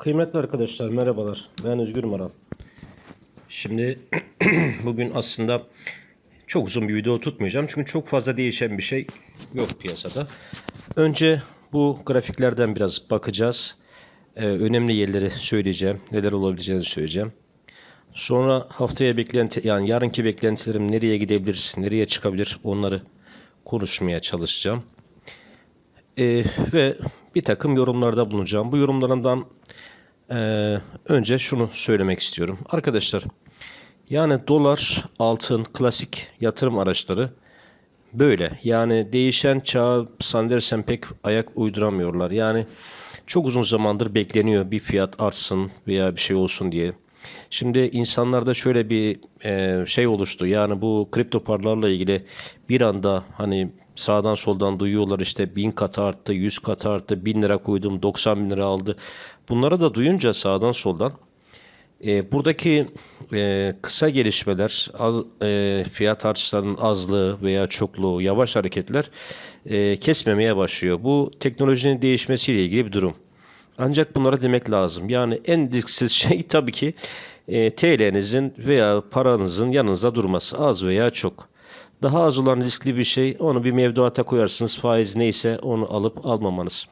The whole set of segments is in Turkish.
Kıymetli arkadaşlar merhabalar. Ben Özgür Maral. Şimdi bugün aslında çok uzun bir video tutmayacağım. Çünkü çok fazla değişen bir şey yok piyasada. Önce bu grafiklerden biraz bakacağız. Ee, önemli yerleri söyleyeceğim. Neler olabileceğini söyleyeceğim. Sonra haftaya beklenti yani yarınki beklentilerim nereye gidebilir, nereye çıkabilir onları konuşmaya çalışacağım. Ee, ve bir takım yorumlarda bulunacağım. Bu yorumlarımdan ee, önce şunu söylemek istiyorum. Arkadaşlar yani dolar, altın, klasik yatırım araçları böyle. Yani değişen çağa sandersem pek ayak uyduramıyorlar. Yani çok uzun zamandır bekleniyor bir fiyat artsın veya bir şey olsun diye. Şimdi insanlarda şöyle bir e, şey oluştu. Yani bu kripto paralarla ilgili bir anda hani sağdan soldan duyuyorlar işte bin kat arttı, yüz kat arttı, bin lira koydum, 90 bin lira aldı. Bunları da duyunca sağdan soldan e, buradaki e, kısa gelişmeler, az, e, fiyat artışlarının azlığı veya çokluğu, yavaş hareketler e, kesmemeye başlıyor. Bu teknolojinin değişmesiyle ilgili bir durum. Ancak bunlara demek lazım. Yani en risksiz şey tabii ki e, TL'nizin veya paranızın yanınızda durması az veya çok. Daha az olan riskli bir şey onu bir mevduata koyarsınız faiz neyse onu alıp almamanız.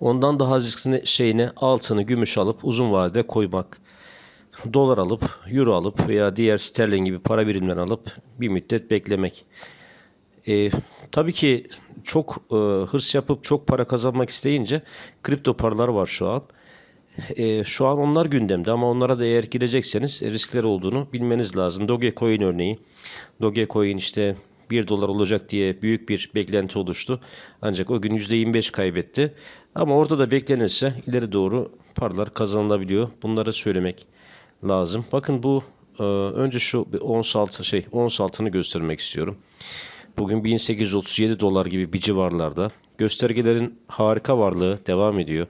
Ondan daha riskli şeyini altını gümüş alıp uzun vadede koymak. Dolar alıp euro alıp veya diğer sterlin gibi para birimlerini alıp bir müddet beklemek. E, tabii ki çok e, hırs yapıp çok para kazanmak isteyince kripto paralar var şu an. E, şu an onlar gündemde ama onlara da eğer girecekseniz e, riskleri olduğunu bilmeniz lazım. Dogecoin örneği. Dogecoin işte 1 dolar olacak diye büyük bir beklenti oluştu. Ancak o gün %25 kaybetti. Ama orada da beklenirse ileri doğru paralar kazanılabiliyor. Bunları söylemek lazım. Bakın bu e, önce şu ons altı şey ons altını göstermek istiyorum. Bugün 1837 dolar gibi bir civarlarda. Göstergelerin harika varlığı devam ediyor.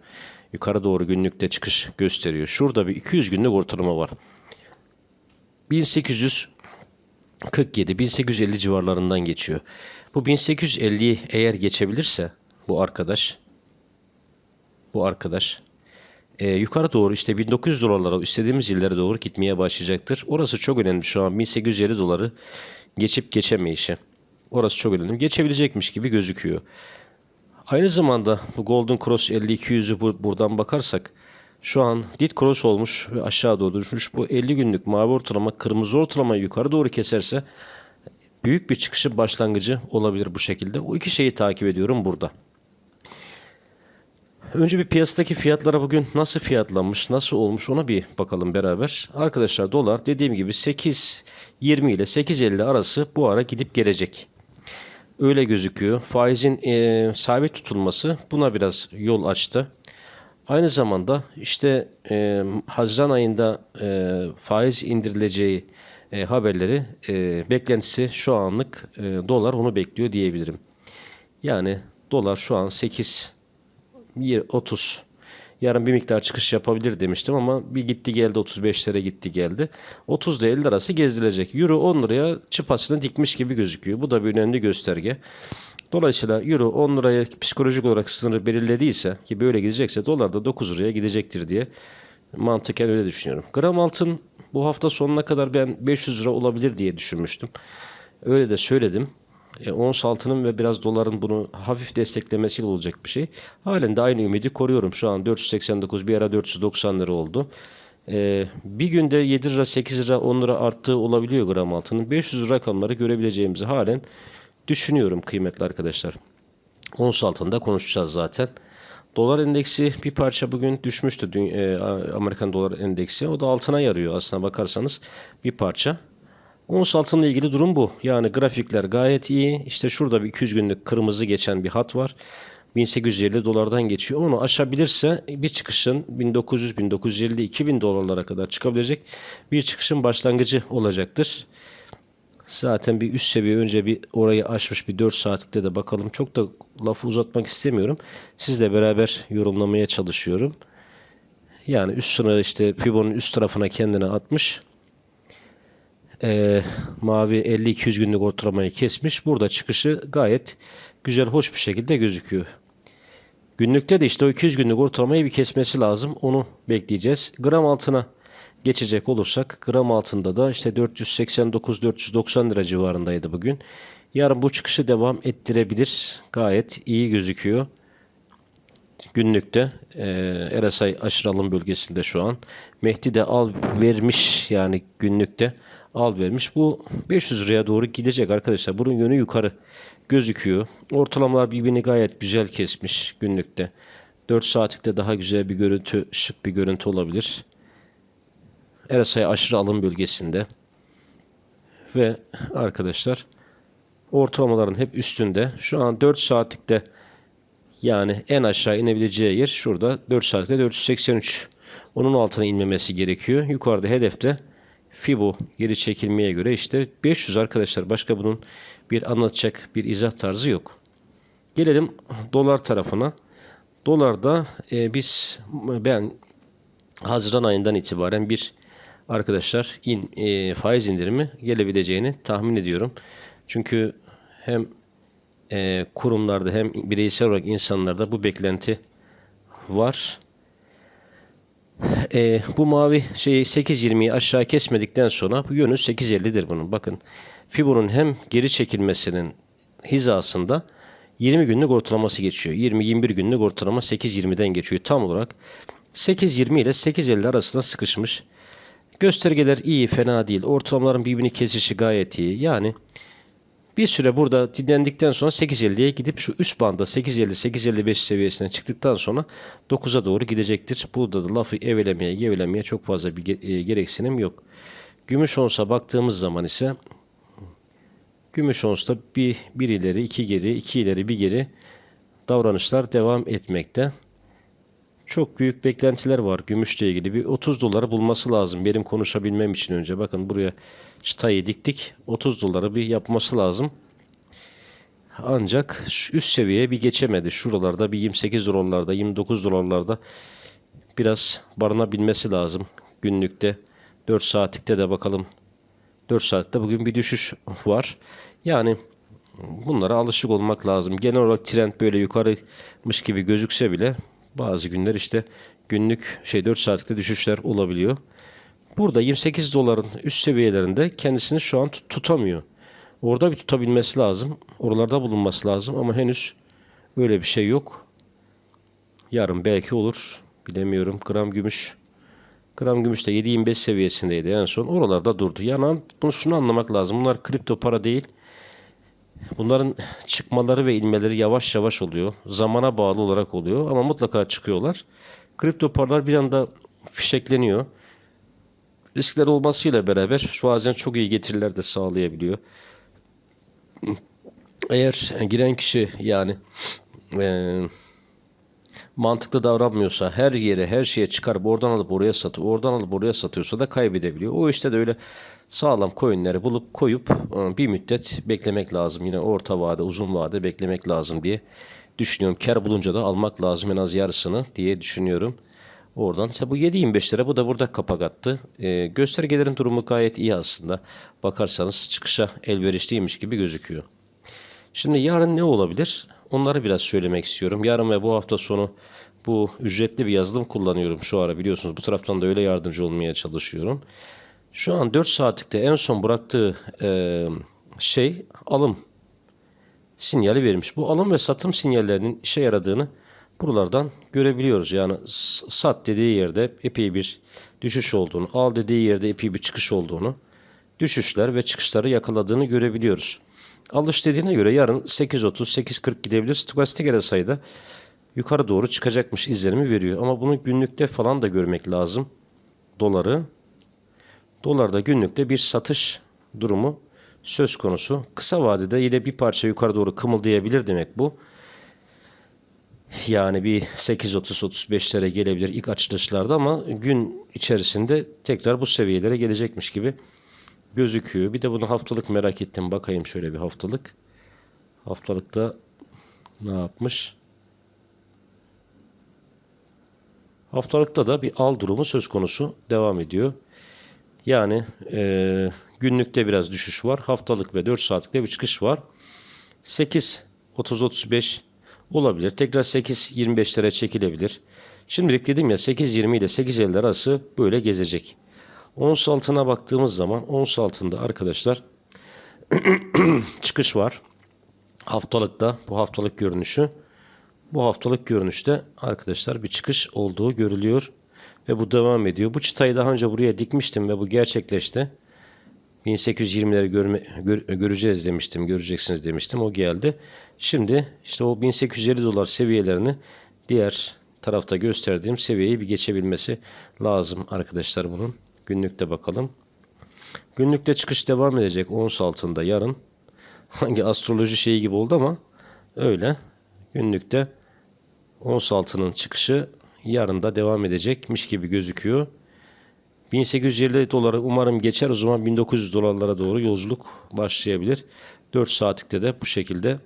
Yukarı doğru günlükte çıkış gösteriyor. Şurada bir 200 günlük ortalama var. 1847 1850 civarlarından geçiyor. Bu 1850'yi eğer geçebilirse bu arkadaş bu arkadaş e, yukarı doğru işte 1900 dolarlara istediğimiz illere doğru gitmeye başlayacaktır. Orası çok önemli şu an 1850 doları geçip geçemeyişi. Orası çok önemli. Geçebilecekmiş gibi gözüküyor. Aynı zamanda bu Golden Cross 50-200'ü bu, buradan bakarsak şu an dit cross olmuş ve aşağı doğru düşmüş. Bu 50 günlük mavi ortalama kırmızı ortalamayı yukarı doğru keserse büyük bir çıkışı başlangıcı olabilir bu şekilde. O iki şeyi takip ediyorum burada. Önce bir piyasadaki fiyatlara bugün nasıl fiyatlanmış, nasıl olmuş ona bir bakalım beraber. Arkadaşlar dolar dediğim gibi 8.20 ile 8.50 arası bu ara gidip gelecek. Öyle gözüküyor. Faizin e, sabit tutulması buna biraz yol açtı. Aynı zamanda işte e, Haziran ayında e, faiz indirileceği e, haberleri e, beklentisi şu anlık e, dolar onu bekliyor diyebilirim. Yani dolar şu an 8 30 yarın bir miktar çıkış yapabilir demiştim ama bir gitti geldi 35'lere gitti geldi. 30 ile 50 arası gezilecek. Euro 10 liraya çıpasını dikmiş gibi gözüküyor. Bu da bir önemli gösterge. Dolayısıyla Euro 10 liraya psikolojik olarak sınırı belirlediyse ki böyle gidecekse dolar da 9 liraya gidecektir diye mantıken öyle düşünüyorum. Gram altın bu hafta sonuna kadar ben 500 lira olabilir diye düşünmüştüm. Öyle de söyledim. E, ons altının ve biraz doların bunu hafif desteklemesiyle olacak bir şey. Halen de aynı ümidi koruyorum. Şu an 489 bir ara 490 lira oldu. E, bir günde 7 lira 8 lira 10 lira arttığı olabiliyor gram altının. 500 rakamları görebileceğimizi halen düşünüyorum kıymetli arkadaşlar. Ons altında konuşacağız zaten. Dolar endeksi bir parça bugün düşmüştü. Dün, e, Amerikan dolar endeksi. O da altına yarıyor aslına bakarsanız bir parça. Ons altınla ilgili durum bu. Yani grafikler gayet iyi. İşte şurada bir 200 günlük kırmızı geçen bir hat var. 1850 dolardan geçiyor. Onu aşabilirse bir çıkışın 1900, 1950, 2000 dolarlara kadar çıkabilecek bir çıkışın başlangıcı olacaktır. Zaten bir üst seviye önce bir orayı aşmış bir 4 saatlikte de bakalım. Çok da lafı uzatmak istemiyorum. Sizle beraber yorumlamaya çalışıyorum. Yani üst sınır işte Fibo'nun üst tarafına kendine atmış e, mavi 50-200 günlük ortalamayı kesmiş. Burada çıkışı gayet güzel, hoş bir şekilde gözüküyor. Günlükte de işte o 200 günlük ortalamayı bir kesmesi lazım. Onu bekleyeceğiz. Gram altına geçecek olursak gram altında da işte 489-490 lira civarındaydı bugün. Yarın bu çıkışı devam ettirebilir. Gayet iyi gözüküyor. Günlükte e, RSI aşırı alım bölgesinde şu an. Mehdi de al vermiş yani günlükte al vermiş. Bu 500 liraya doğru gidecek arkadaşlar. Bunun yönü yukarı gözüküyor. Ortalamalar birbirini gayet güzel kesmiş günlükte. 4 saatlikte daha güzel bir görüntü, şık bir görüntü olabilir. RSI aşırı alım bölgesinde. Ve arkadaşlar ortalamaların hep üstünde. Şu an 4 saatlikte yani en aşağı inebileceği yer şurada 4 saatte 483. Onun altına inmemesi gerekiyor. Yukarıda hedefte Fibo geri çekilmeye göre işte 500 arkadaşlar. Başka bunun bir anlatacak bir izah tarzı yok. Gelelim dolar tarafına. Dolarda e, biz ben Haziran ayından itibaren bir arkadaşlar in, e, faiz indirimi gelebileceğini tahmin ediyorum. Çünkü hem e, kurumlarda hem bireysel olarak insanlarda bu beklenti var. E, bu mavi şeyi 8.20'yi aşağı kesmedikten sonra bu yönü 8.50'dir bunun. Bakın Fibo'nun hem geri çekilmesinin hizasında 20 günlük ortalaması geçiyor. 20-21 günlük ortalama 8.20'den geçiyor tam olarak. 8.20 ile 8.50 arasında sıkışmış. Göstergeler iyi, fena değil. Ortalamaların birbirini kesişi gayet iyi. Yani bir süre burada dinlendikten sonra 8.50'ye gidip şu üst banda 8.50-8.55 seviyesine çıktıktan sonra 9'a doğru gidecektir. Burada da lafı evelemeye, gevelemeye çok fazla bir e, gereksinim yok. Gümüş onsa baktığımız zaman ise gümüş onsta bir, bir ileri, iki geri, iki ileri, bir geri davranışlar devam etmekte. Çok büyük beklentiler var gümüşle ilgili. Bir 30 doları bulması lazım benim konuşabilmem için önce. Bakın buraya çıtayı diktik. 30 doları bir yapması lazım. Ancak üst seviyeye bir geçemedi. Şuralarda bir 28 dolarlarda, 29 dolarlarda biraz barınabilmesi lazım. Günlükte 4 saatlikte de bakalım. 4 saatte bugün bir düşüş var. Yani bunlara alışık olmak lazım. Genel olarak trend böyle yukarımış gibi gözükse bile bazı günler işte günlük şey 4 saatlikte düşüşler olabiliyor. Burada 28 doların üst seviyelerinde kendisini şu an tut- tutamıyor. Orada bir tutabilmesi lazım. Oralarda bulunması lazım ama henüz öyle bir şey yok. Yarın belki olur. Bilemiyorum. Gram gümüş. Gram gümüş de 7.25 seviyesindeydi en son. Oralarda durdu. Yani bunu şunu anlamak lazım. Bunlar kripto para değil. Bunların çıkmaları ve inmeleri yavaş yavaş oluyor. Zamana bağlı olarak oluyor ama mutlaka çıkıyorlar. Kripto paralar bir anda fişekleniyor. Riskler olmasıyla beraber bazen çok iyi getiriler de sağlayabiliyor. Eğer giren kişi yani eee, mantıklı davranmıyorsa her yere her şeye çıkarıp oradan alıp oraya satıyor, oradan alıp oraya satıyorsa da kaybedebiliyor. O işte de öyle sağlam coinleri bulup koyup e, bir müddet beklemek lazım. Yine orta vade, uzun vade beklemek lazım diye düşünüyorum. Kar bulunca da almak lazım en az yarısını diye düşünüyorum. Oradan işte bu 7.25 lira bu da burada kapak attı. E, göstergelerin durumu gayet iyi aslında. Bakarsanız çıkışa elverişliymiş gibi gözüküyor. Şimdi yarın ne olabilir? Onları biraz söylemek istiyorum. Yarın ve bu hafta sonu bu ücretli bir yazılım kullanıyorum şu ara biliyorsunuz. Bu taraftan da öyle yardımcı olmaya çalışıyorum. Şu an 4 saatlikte en son bıraktığı eee, şey alım sinyali vermiş. Bu alım ve satım sinyallerinin işe yaradığını buralardan görebiliyoruz. Yani sat dediği yerde epey bir düşüş olduğunu, al dediği yerde epey bir çıkış olduğunu, düşüşler ve çıkışları yakaladığını görebiliyoruz. Alış dediğine göre yarın 8.30, 8.40 gidebilir. Stokastik RSI da yukarı doğru çıkacakmış izlenimi veriyor. Ama bunu günlükte falan da görmek lazım. Doları. Dolarda günlükte bir satış durumu söz konusu. Kısa vadede yine bir parça yukarı doğru kımıldayabilir demek bu. Yani bir 8.30-35'lere gelebilir ilk açılışlarda ama gün içerisinde tekrar bu seviyelere gelecekmiş gibi gözüküyor. Bir de bunu haftalık merak ettim. Bakayım şöyle bir haftalık. Haftalıkta ne yapmış? Haftalıkta da bir al durumu söz konusu devam ediyor. Yani eee, günlükte biraz düşüş var. Haftalık ve 4 saatlikte bir çıkış var. 8 30 35 olabilir. Tekrar 8.25'lere çekilebilir. Şimdilik dedim ya 8.20 ile 8.50 arası böyle gezecek. Ons altına baktığımız zaman ons altında arkadaşlar çıkış var. Haftalıkta bu haftalık görünüşü. Bu haftalık görünüşte arkadaşlar bir çıkış olduğu görülüyor. Ve bu devam ediyor. Bu çıtayı daha önce buraya dikmiştim ve bu gerçekleşti. 1820'leri görme, gör- göreceğiz demiştim, göreceksiniz demiştim. O geldi. Şimdi işte o 1850 dolar seviyelerini diğer tarafta gösterdiğim seviyeyi bir geçebilmesi lazım arkadaşlar bunun. Günlükte bakalım. Günlükte çıkış devam edecek ons altında yarın. Hangi astroloji şeyi gibi oldu ama öyle. Günlükte ons altının çıkışı yarın da devam edecekmiş gibi gözüküyor. 1850 doları umarım geçer. O zaman 1900 dolarlara doğru yolculuk başlayabilir. 4 saatlikte de bu şekilde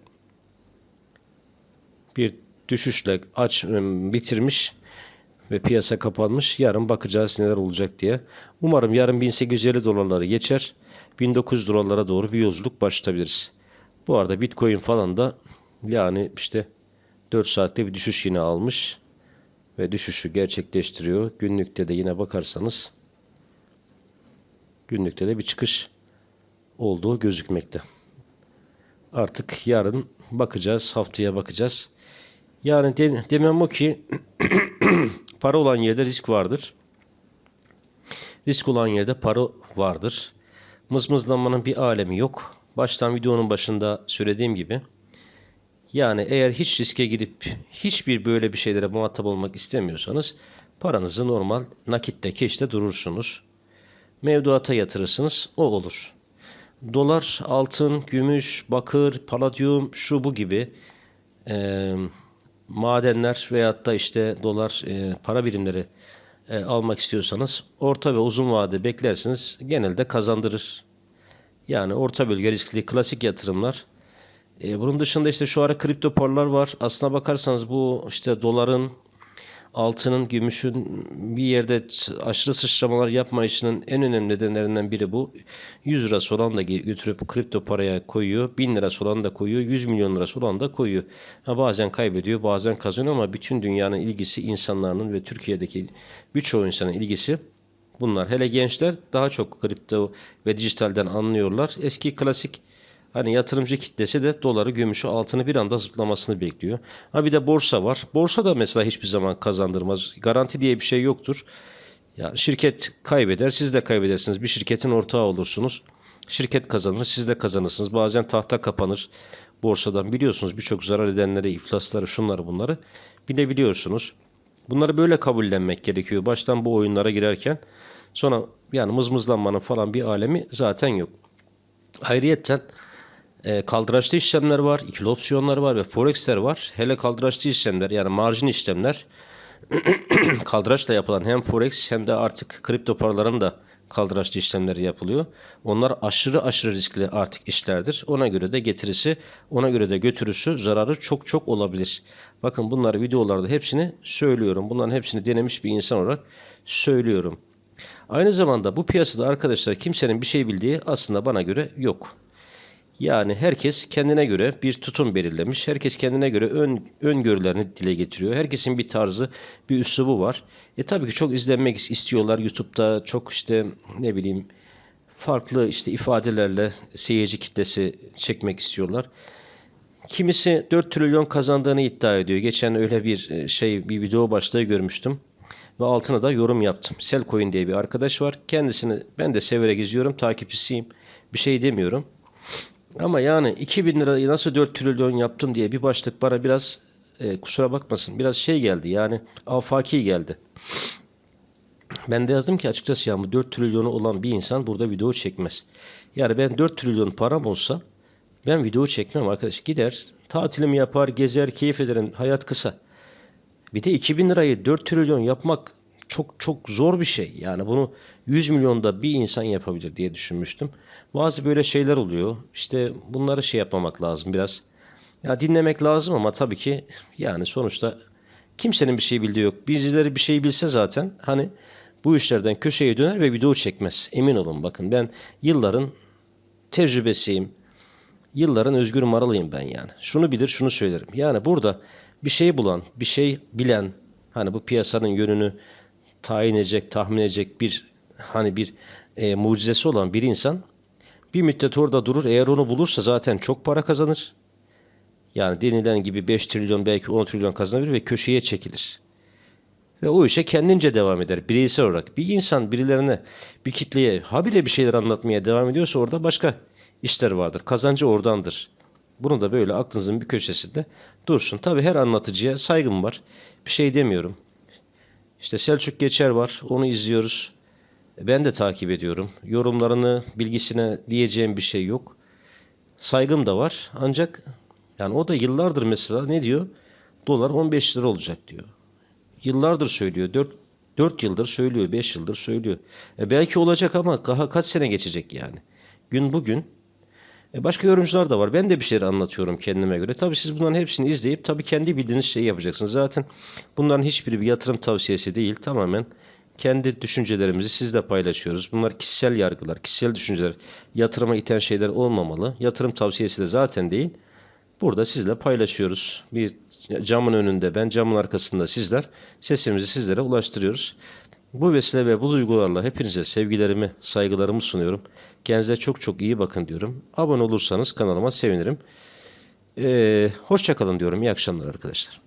bir düşüşle aç bitirmiş ve piyasa kapanmış. Yarın bakacağız neler olacak diye. Umarım yarın 1850 dolarları geçer. 1900 dolarlara doğru bir yolculuk başlatabiliriz. Bu arada Bitcoin falan da yani işte 4 saatte bir düşüş yine almış ve düşüşü gerçekleştiriyor. Günlükte de yine bakarsanız günlükte de bir çıkış olduğu gözükmekte. Artık yarın bakacağız, haftaya bakacağız. Yani de- demem o ki para olan yerde risk vardır. Risk olan yerde para vardır. Mızmızlanmanın bir alemi yok. Baştan videonun başında söylediğim gibi. Yani eğer hiç riske girip hiçbir böyle bir şeylere muhatap olmak istemiyorsanız paranızı normal nakitte, keşte durursunuz. Mevduata yatırırsınız, o olur. Dolar, altın, gümüş, bakır, paladyum, şu bu gibi eee, madenler veyahut da işte dolar eee, para birimleri eee, almak istiyorsanız orta ve uzun vade beklersiniz. Genelde kazandırır. Yani orta bölge riskli klasik yatırımlar. E, bunun dışında işte şu ara kripto paralar var. Aslına bakarsanız bu işte doların, altının, gümüşün bir yerde aşırı sıçramalar yapmayışının en önemli nedenlerinden biri bu. 100 lirası olan da götürüp kripto paraya koyuyor. 1000 lirası olan da koyuyor. 100 milyon lirası olan da koyuyor. Ha, bazen kaybediyor, bazen kazanıyor ama bütün dünyanın ilgisi insanların ve Türkiye'deki birçoğu insanın ilgisi bunlar. Hele gençler daha çok kripto ve dijitalden anlıyorlar. Eski klasik Hani yatırımcı kitlesi de doları, gümüşü, altını bir anda zıplamasını bekliyor. Ha bir de borsa var. Borsa da mesela hiçbir zaman kazandırmaz. Garanti diye bir şey yoktur. Ya şirket kaybeder, siz de kaybedersiniz. Bir şirketin ortağı olursunuz. Şirket kazanır, siz de kazanırsınız. Bazen tahta kapanır borsadan. Biliyorsunuz birçok zarar edenleri, iflasları, şunları bunları bilebiliyorsunuz. Bunları böyle kabullenmek gerekiyor. Baştan bu oyunlara girerken. Sonra yani mızmızlanmanın falan bir alemi zaten yok. Ayrıyetten e, kaldıraçlı işlemler var, ikili opsiyonlar var ve forexler var. Hele kaldıraçlı işlemler yani marjin işlemler kaldıraçla yapılan hem forex hem de artık kripto paraların da kaldıraçlı işlemleri yapılıyor. Onlar aşırı aşırı riskli artık işlerdir. Ona göre de getirisi, ona göre de götürüsü, zararı çok çok olabilir. Bakın bunları videolarda hepsini söylüyorum. Bunların hepsini denemiş bir insan olarak söylüyorum. Aynı zamanda bu piyasada arkadaşlar kimsenin bir şey bildiği aslında bana göre yok. Yani herkes kendine göre bir tutum belirlemiş. Herkes kendine göre ön, öngörülerini dile getiriyor. Herkesin bir tarzı, bir üslubu var. E tabii ki çok izlenmek istiyorlar YouTube'da. Çok işte ne bileyim farklı işte ifadelerle seyirci kitlesi çekmek istiyorlar. Kimisi 4 trilyon kazandığını iddia ediyor. Geçen öyle bir e, şey bir video başlığı görmüştüm. Ve altına da yorum yaptım. Selcoin diye bir arkadaş var. Kendisini ben de severek izliyorum. Takipçisiyim. Bir şey demiyorum. Ama yani 2000 lirayı nasıl 4 trilyon yaptım diye bir başlık bana biraz e, kusura bakmasın biraz şey geldi yani afaki geldi. Ben de yazdım ki açıkçası ya bu 4 trilyonu olan bir insan burada video çekmez. Yani ben 4 trilyon param olsa ben video çekmem arkadaş. Gider tatilimi yapar gezer keyif ederim hayat kısa. Bir de 2000 lirayı 4 trilyon yapmak çok çok zor bir şey. Yani bunu 100 milyonda bir insan yapabilir diye düşünmüştüm. Bazı böyle şeyler oluyor. İşte bunları şey yapmamak lazım biraz. Ya dinlemek lazım ama tabii ki yani sonuçta kimsenin bir şey bildiği yok. Birileri bir şey bilse zaten hani bu işlerden köşeye döner ve video çekmez. Emin olun bakın ben yılların tecrübesiyim. Yılların Özgür Maralıyım ben yani. Şunu bilir şunu söylerim. Yani burada bir şey bulan, bir şey bilen, hani bu piyasanın yönünü tayin edecek, tahmin edecek bir hani bir e, mucizesi olan bir insan bir müddet orada durur. Eğer onu bulursa zaten çok para kazanır. Yani denilen gibi 5 trilyon belki 10 trilyon kazanabilir ve köşeye çekilir. Ve o işe kendince devam eder bireysel olarak. Bir insan birilerine, bir kitleye habire bir şeyler anlatmaya devam ediyorsa orada başka işler vardır. Kazancı oradandır. Bunu da böyle aklınızın bir köşesinde dursun. Tabii her anlatıcıya saygım var. Bir şey demiyorum. İşte Selçuk Geçer var. Onu izliyoruz. Ben de takip ediyorum. Yorumlarını, bilgisine diyeceğim bir şey yok. Saygım da var. Ancak yani o da yıllardır mesela ne diyor? Dolar 15 lira olacak diyor. Yıllardır söylüyor. 4 4 yıldır söylüyor, 5 yıldır söylüyor. E belki olacak ama daha kaç sene geçecek yani. Gün bugün. E başka yorumcular da var. Ben de bir şeyler anlatıyorum kendime göre. Tabii siz bunların hepsini izleyip tabii kendi bildiğiniz şeyi yapacaksınız. Zaten bunların hiçbiri bir yatırım tavsiyesi değil. Tamamen kendi düşüncelerimizi sizle paylaşıyoruz. Bunlar kişisel yargılar, kişisel düşünceler. Yatırıma iten şeyler olmamalı. Yatırım tavsiyesi de zaten değil. Burada sizle paylaşıyoruz. Bir camın önünde ben, camın arkasında sizler. Sesimizi sizlere ulaştırıyoruz. Bu vesile ve bu duygularla hepinize sevgilerimi, saygılarımı sunuyorum. Kendinize çok çok iyi bakın diyorum. Abone olursanız kanalıma sevinirim. Ee, hoşça kalın diyorum. İyi akşamlar arkadaşlar.